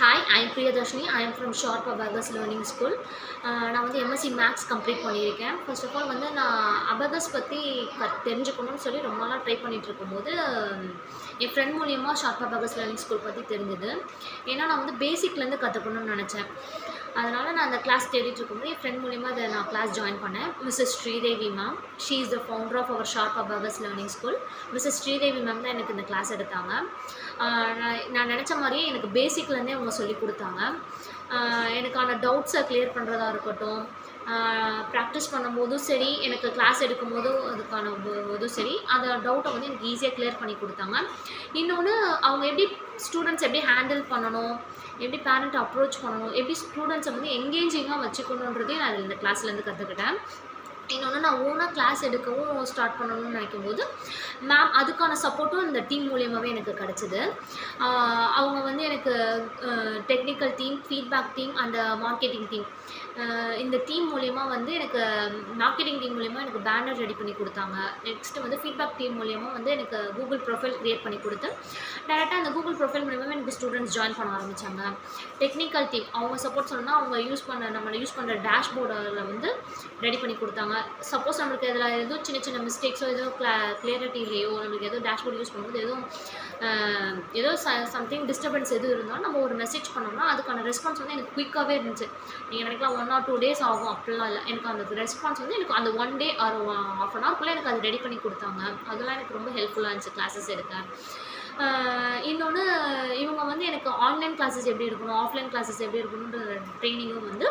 Hi I am Priyadharshini I am from sharp abacus learning school நான் வந்து MSc maths complete பண்ணியிருக்கேன். First of all வந்து நான் abacus பற்றி க தெரிஞ்சுக்கணும்னு சொல்லி ரொம்ப நாளாக ட்ரை பண்ணிகிட்டு இருக்கும்போது um, என் ஃப்ரெண்ட் மூலியமாக ஷார்ப் அபகஸ் லேர்னிங் ஸ்கூல் பற்றி தெரிஞ்சுது. ஏன்னா நான் வந்து பேசிக்லேருந்து கற்றுக்கணும்னு நினச்சேன். அதனால் நான் அந்த கிளாஸ் தேடிட்டு இருக்கும்போது என் ஃப்ரெண்ட் மூலியமாக அதை நான் கிளாஸ் ஜாயின் பண்ணேன். Mrs Sridevi ma'am she is the founder of our sharp abacus learning school Mrs Sridevi ma'am தான் எனக்கு இந்த கிளாஸ் எடுத்தாங்க. நான் நான் நினச்ச மாதிரியே எனக்கு பேசிக்லேருந்தே அவங்க சொல்லி கொடுத்தாங்க. எனக்கான டவுட்ஸை கிளியர் பண்ணுறதா இருக்கட்டும். ப்ராக்டிஸ் பண்ணும்போதும் சரி எனக்கு கிளாஸ் எடுக்கும்போதும் அதுக்கான போதும் சரி அந்த டவுட்டை வந்து எனக்கு ஈஸியாக கிளியர் பண்ணி கொடுத்தாங்க. இன்னொன்று அவங்க எப்படி ஸ்டூடெண்ட்ஸ் எப்படி ஹேண்டில் பண்ணணும் எப்படி பேரண்ட் அப்ரோச் பண்ணணும் எப்படி ஸ்டூடெண்ட்ஸை வந்து எங்கேஜிங்காக வச்சுக்கணுன்றதையும் நான் இந்த கிளாஸ்லேருந்து கற்றுக்கிட்டேன் இன்னொன்று நான் ஓனாக கிளாஸ் எடுக்கவும் ஸ்டார்ட் பண்ணணும்னு நினைக்கும் போது மேம் அதுக்கான சப்போர்ட்டும் இந்த டீம் மூலியமாகவே எனக்கு கிடச்சிது. அவங்க வந்து எனக்கு டெக்னிக்கல் டீம் ஃபீட்பேக் டீம் அந்த மார்க்கெட்டிங் டீம் இந்த டீம் மூலயமா வந்து எனக்கு மார்க்கெட்டிங் டீம் மூலியமாக எனக்கு பேனர் ரெடி பண்ணி கொடுத்தாங்க. நெக்ஸ்ட்டு வந்து ஃபீட்பேக் டீம் மூலியமாக வந்து எனக்கு கூகுள் ப்ரொஃபைல் க்ரியேட் பண்ணி கொடுத்து டேரெக்டாக அந்த கூகுள் ப்ரொஃபைல் மூலியமாக எனக்கு ஸ்டூடெண்ட்ஸ் ஜாயின் பண்ண ஆரம்பித்தாங்க டெக்னிக்கல் டீம் அவங்க சப்போர்ட் சொன்னால் அவங்க யூஸ் பண்ண நம்மளை யூஸ் பண்ணுற டேஷ்போர்டில் வந்து ரெடி பண்ணி கொடுத்தாங்க. சப்போஸ் நம்மளுக்கு இதில் எதுவும் சின்ன சின்ன மிஸ்டேக்ஸோ ஏதோ கிளா கிளியரிட்டி இல்லையோ நம்மளுக்கு ஏதோ டேஷ்போர்ட் யூஸ் பண்ணும்போது எதுவும் ஏதோ ச சம்திங் டிஸ்டர்பன்ஸ் எதுவும் இருந்தாலும் நம்ம ஒரு மெசேஜ் பண்ணோம்னா அதுக்கான ரெஸ்பான்ஸ் வந்து எனக்கு குயிக்காகவே இருந்துச்சு. நீங்கள் நினைக்கலாம் ஒன் ஆர் டூ டேஸ் ஆகும் அப்படிலாம் இல்லை. எனக்கு அந்த ரெஸ்பான்ஸ் வந்து எனக்கு அந்த one day or half an ஹவர்க்குள்ளே எனக்கு அது ரெடி பண்ணி கொடுத்தாங்க. அதெல்லாம் எனக்கு ரொம்ப ஹெல்ப்ஃபுல்லாக இருந்துச்சு கிளாஸஸ் எடுக்க. இன்னொன்று இவங்க வந்து எனக்கு ஆன்லைன் கிளாஸஸ் எப்படி இருக்கணும் ஆஃப்லைன் கிளாஸஸ் எப்படி இருக்கணுன்ற ட்ரைனிங்கும் வந்து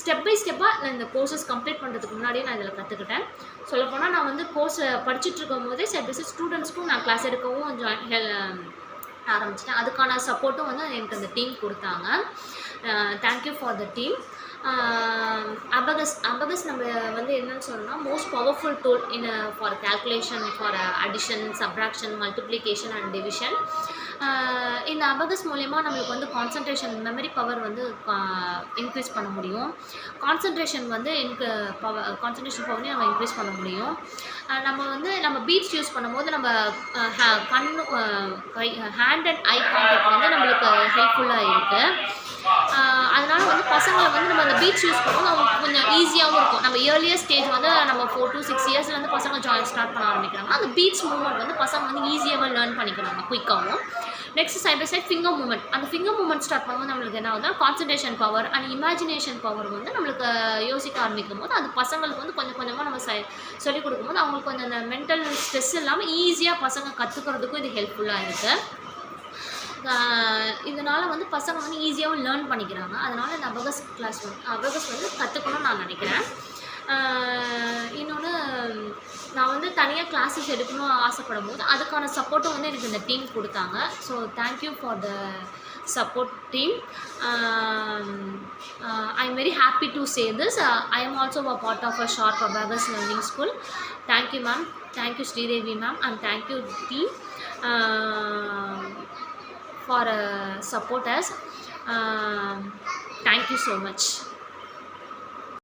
ஸ்டெப் பை ஸ்டெப்பாக நான் இந்த கோர்சஸ் கம்ப்ளீட் பண்ணுறதுக்கு முன்னாடியே நான் இதில் கற்றுக்கிட்டேன் சொல்லப்போனால் நான் வந்து கோர்ஸை படிச்சுட்டு இருக்கும் போதே ஸ்டெப் பை ஸ்டூடெண்ட்ஸ்க்கும் நான் கிளாஸ் எடுக்கவும் ஜாயின் ஆரம்பிச்சிட்டேன். அதுக்கான சப்போர்ட்டும் வந்து எனக்கு அந்த டீம் கொடுத்தாங்க. Thank you for the team abacus abacus நம்ம வந்து என்னன்னு சொல்லணும்னா most powerful tool in for calculation for addition subtraction multiplication and division இந்த அபகஸ் மூலயமா நம்மளுக்கு வந்து கான்சன்ட்ரேஷன் மெமரி பவர் வந்து இன்க்ரீஸ் பண்ண முடியும். கான்சன்ட்ரேஷன் வந்து எனக்கு பவர் கான்சன்ட்ரேஷன் பவரையும் நம்ம இன்க்ரீஸ் பண்ண முடியும். நம்ம வந்து நம்ம பீட்ஸ் யூஸ் பண்ணும்போது நம்ம கண் கை ஹேண்ட் அண்ட் ஐ கான்டாக்ட் வந்து நம்மளுக்கு ஹெல்ப்ஃபுல்லாக இருக்குது அதனால வந்து பசங்களை வந்து நம்ம அந்த பீச் யூஸ் பண்ணும்போது அவங்களுக்கு கொஞ்சம் ஈஸியாகவும் இருக்கும். நம்ம இயர்லியர் ஸ்டேஜ் வந்து நம்ம ஃபோர் டூ சிக்ஸ் இயர்ஸ்ல வந்து பசங்க ஜாயின் ஸ்டார்ட் பண்ண ஆரம்பிக்கிறாங்க. அந்த பீச் மூவ்மெண்ட் வந்து பசங்க வந்து ஈஸியாகவே லேர்ன் பண்ணிக்கிறாங்க குயிக்காகவும் next side by side finger movement அந்த ஃபிங்கர் மூவ்மெண்ட் ஸ்டார்ட் பண்ணும்போது நம்மளுக்கு என்ன ஆகுதுன்னா concentration power and imagination power வந்து நம்மளுக்கு யோசிக்க ஆரம்பிக்கும் போது அது பசங்களுக்கு வந்து கொஞ்சம் கொஞ்சமாக நம்ம சொல்லிக் கொடுக்கும்போது அவங்களுக்கு கொஞ்சம் அந்த மென்டல் ஸ்ட்ரெஸ் இல்லாமல் ஈஸியாக பசங்க கற்றுக்கிறதுக்கும் இது ஹெல்ப்ஃபுல்லாக இருக்குது இதனால் வந்து பசங்க வந்து ஈஸியாகவும் லேர்ன் பண்ணிக்கிறாங்க. அதனால் இந்த அபகஸ் கிளாஸ் வந்து அபகஸ் வந்து கற்றுக்கணும்னு நான் நினைக்கிறேன். இன்னொன்று நான் வந்து தனியாக கிளாஸஸ் எடுக்கணும்னு ஆசைப்படும் போது அதுக்கான சப்போர்ட்டும் வந்து எனக்கு இந்த டீம் கொடுத்தாங்க. So thank you for the support team. um, uh, i'm very happy to say this. Uh, i am also a part of a sharp ma'am thank you school. Thank you ma'am. Thank you sridevi for uh, support us. Um, thank you so much